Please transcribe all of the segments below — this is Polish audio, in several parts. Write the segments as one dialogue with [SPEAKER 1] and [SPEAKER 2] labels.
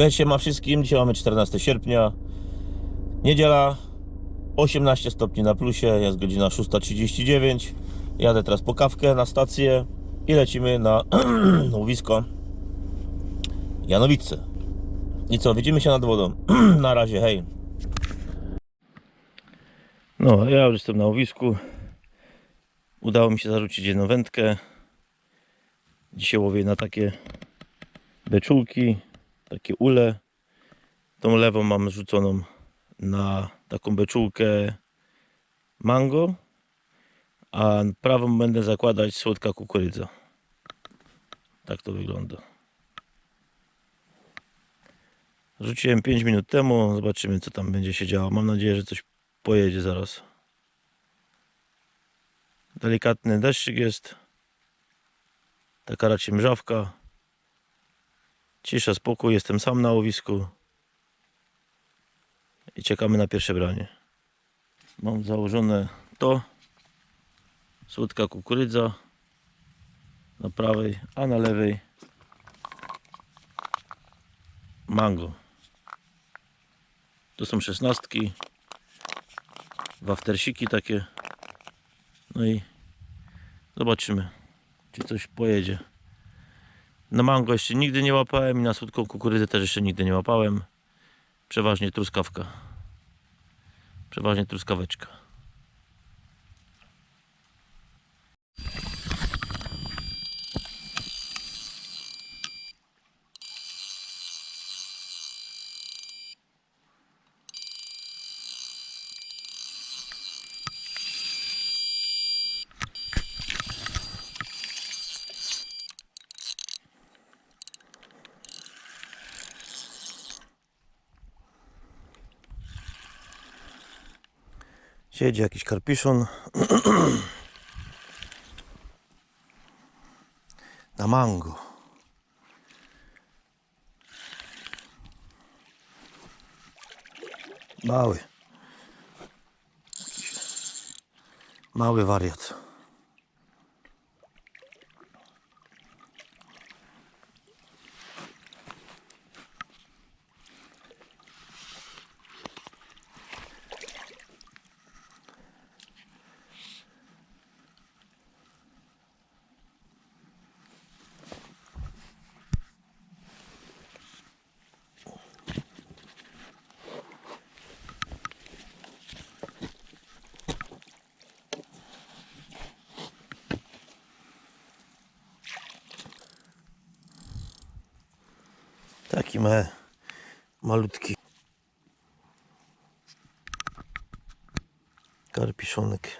[SPEAKER 1] Cześć się ma wszystkim. Dzisiaj mamy 14 sierpnia. Niedziela. 18 stopni na plusie. Jest godzina 6.39. Jadę teraz po kawkę na stację i lecimy na łowisko Janowice. I co, widzimy się nad wodą. na razie, hej. No, ja już jestem na łowisku. Udało mi się zarzucić jedną wędkę. Dzisiaj łowię na takie beczułki, takie ule. Tą lewą mam rzuconą na taką beczułkę mango, a prawą będę zakładać słodka kukurydza. Tak to wygląda. Rzuciłem 5 minut temu, zobaczymy co tam będzie się działo. Mam nadzieję, że coś pojedzie zaraz. Delikatny deszczyk jest. Taka raczej mrzawka. Cisza, spokój, jestem sam na łowisku. I czekamy na pierwsze branie. Mam założone to. Słodka kukurydza. Na prawej, a na lewej mango. To są szesnastki. Waftersiki takie. No i zobaczymy, czy coś pojedzie. Na mango jeszcze nigdy nie łapałem i na słodką kukurydzę też jeszcze nigdy nie łapałem. Przeważnie truskawka. Przeważnie truskaweczka. Siedzi jakiś karpiszon. Na mango. Mały. Mały wariat. Taki ma malutki karpiszonek.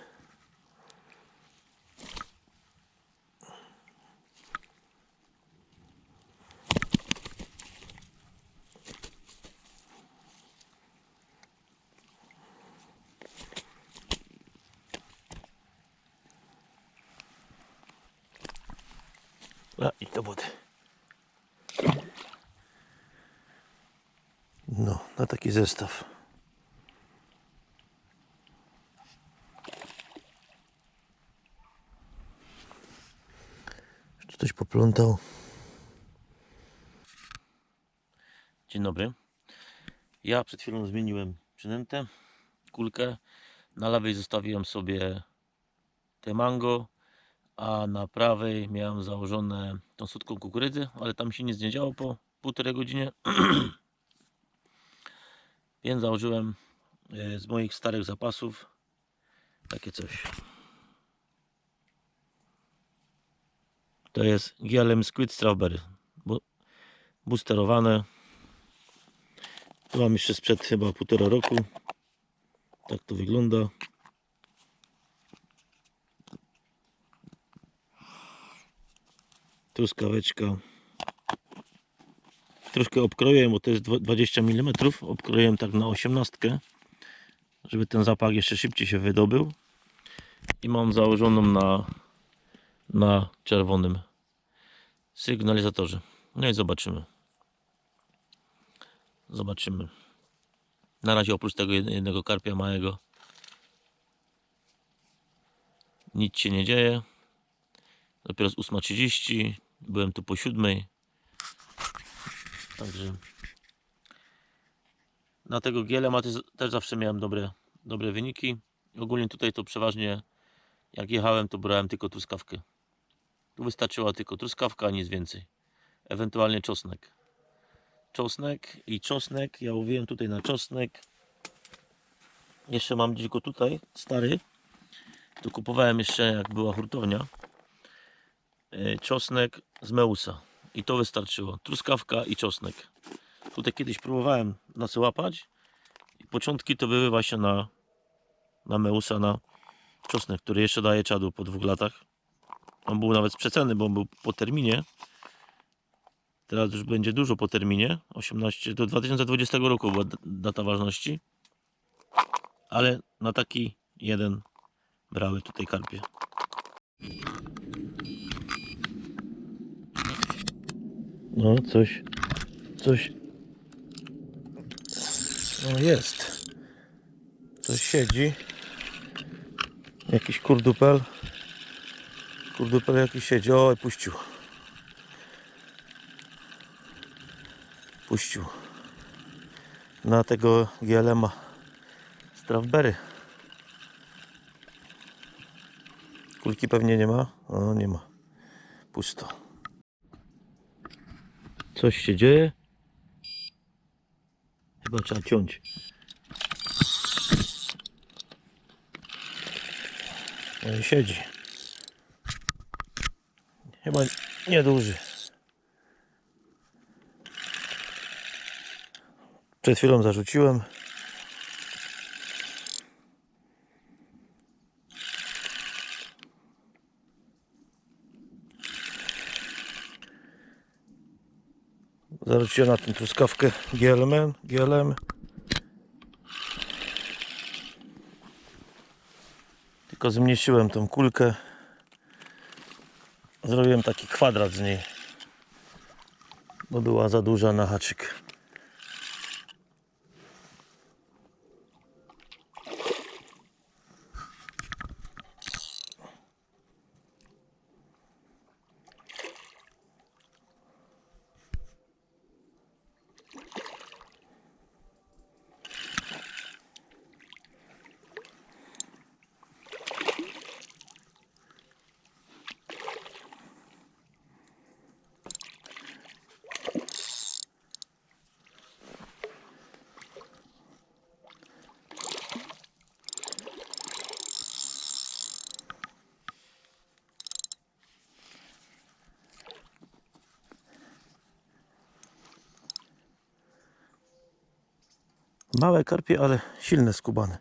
[SPEAKER 1] A, i do wody. No, na taki zestaw. Jeszcze ktoś poplątał. Dzień dobry. Ja przed chwilą zmieniłem przynętę, kulkę. Na lewej zostawiłem sobie te mango, a na prawej miałem założone tą słodką kukurydzę, ale tam się nic nie działo po półtorej godzinie. Więc założyłem e, z moich starych zapasów takie coś. To jest GLM Squid Strawberry. Boosterowane. To mam jeszcze sprzed chyba półtora roku. Tak to wygląda. Truskaweczka. Troszkę obkroję, bo to jest dwa- 20 mm. Obkroję tak na 18, żeby ten zapach jeszcze szybciej się wydobył. I mam założoną na, na czerwonym sygnalizatorze. No i zobaczymy. Zobaczymy. Na razie oprócz tego jed- jednego karpia małego nic się nie dzieje. Dopiero jest 8.30. Byłem tu po 7. Także Na tego GLM też, też zawsze miałem dobre, dobre wyniki. Ogólnie tutaj to przeważnie jak jechałem to brałem tylko truskawkę. Tu wystarczyła tylko truskawka, nic więcej. Ewentualnie czosnek. Czosnek i czosnek. Ja łowiłem tutaj na czosnek. Jeszcze mam gdzieś go tutaj, stary. Tu kupowałem jeszcze jak była hurtownia. E, Czosnek z Meusa. I to wystarczyło. Truskawka i czosnek. Tutaj kiedyś próbowałem na co łapać. I początki to były właśnie na, na Meusa, na czosnek, który jeszcze daje czadu po dwóch latach. On był nawet z przeceny, bo on był po terminie. Teraz już będzie dużo po terminie. 18 do 2020 roku była data ważności. Ale na taki jeden brały tutaj karpie. No, coś, coś. No jest. Coś siedzi. Jakiś kurdupel. Kurdupel jakiś siedzi. Oj, puścił. Puścił. Na tego GLM-a. Strawberry. Kulki pewnie nie ma. O, nie ma. Pusto. Coś się dzieje. Chyba trzeba ciąć. I siedzi. Chyba nieduży. Przed chwilą zarzuciłem. Zarzuciłem na tę truskawkę GLM. GLM. Tylko zmniejszyłem tą kulkę. Zrobiłem taki kwadrat z niej. Bo była za duża na haczyk. Małe karpie, ale silne skubane.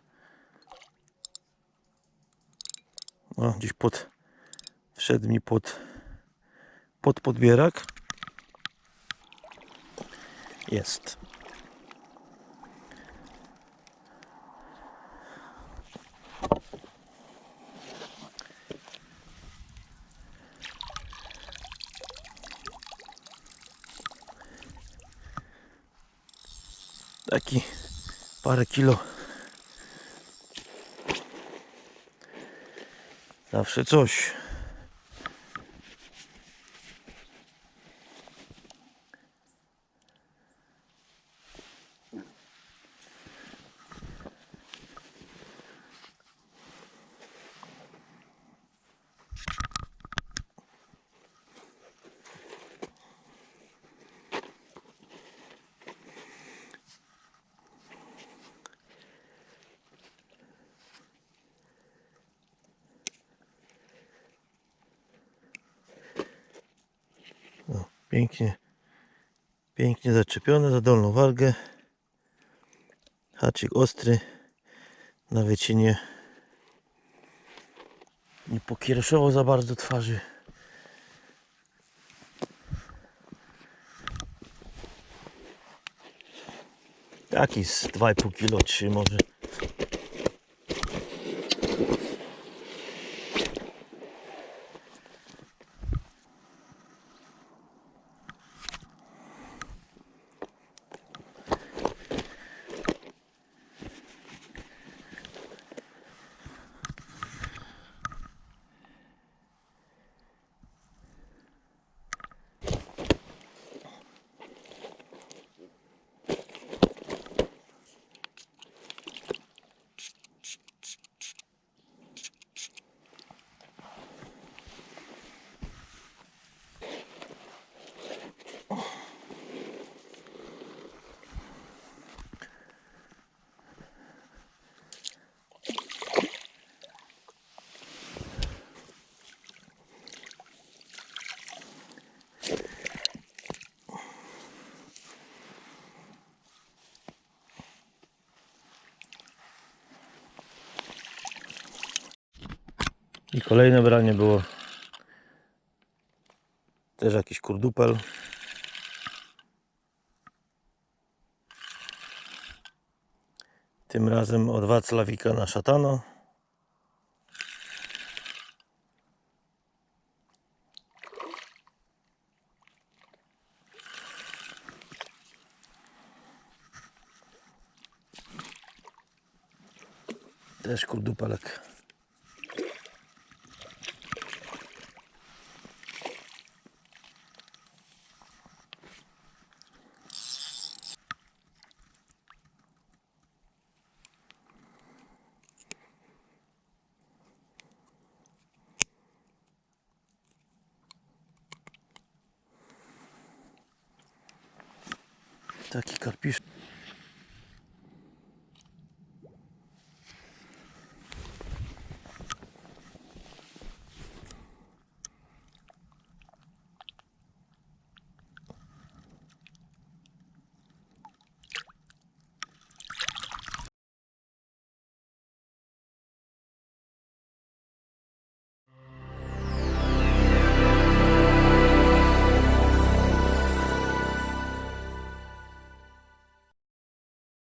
[SPEAKER 1] No, gdzieś pod wszedł mi pod pod podbierak. Jest. Taki parę kilo. Zawsze coś. Pięknie, pięknie zaczepione za dolną wargę. Haczyk ostry na wycinie. Nie pokiereszował za bardzo twarzy. Taki z 2,5 kg, 3 może. I kolejne branie było też jakiś kurdupel. Tym razem od Wacławika na szatano. Też kurdupelek. Taki karpisz.